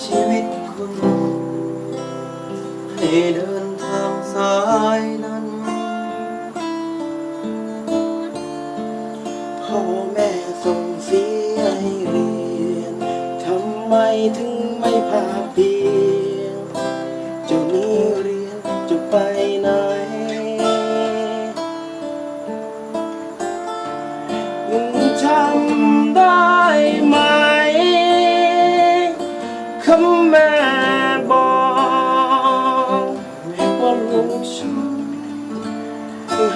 ชีวิตคุณ ให้เดินทางสายนั้นพ่อแม่ส่งเสียให้เรียน ทำไมถึงไม่พาพี่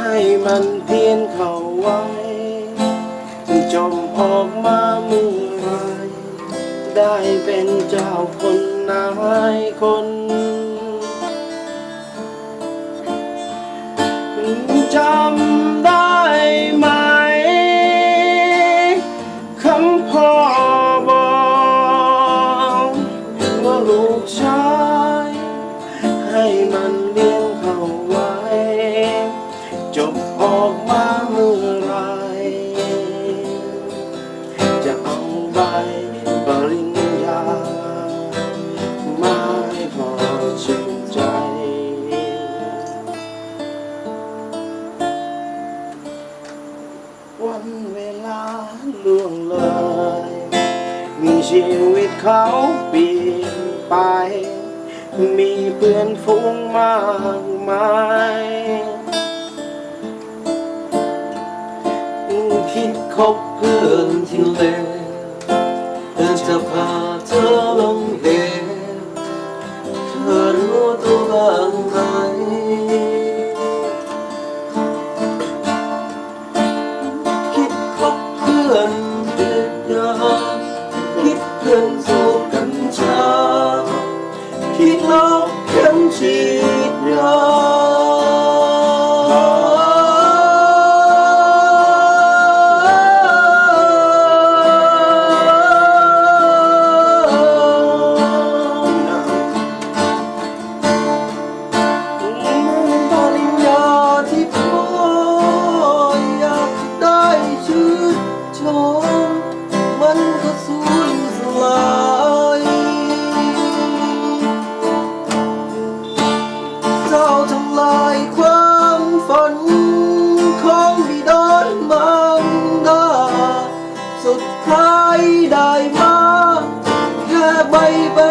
ให้มันเพียนเข้าไว้จมออกมาเมื่อไรได้เป็นเจ้าคนนายคนจำ จะเอาใบปริญญามาให้พอชื่นใจ วันเวลาล่วงเลย มีชีวิตเขาเปลี่ยนไป มีเพื่อนฝูง ดินที่เลเธอจะพาเธอลงเหวเธอรู้ตัวบ้างไหมคิดคบเพื่อนเด็กยาคิดเพื่อนสูบกัญชาคิดลบเข็มฉีดยา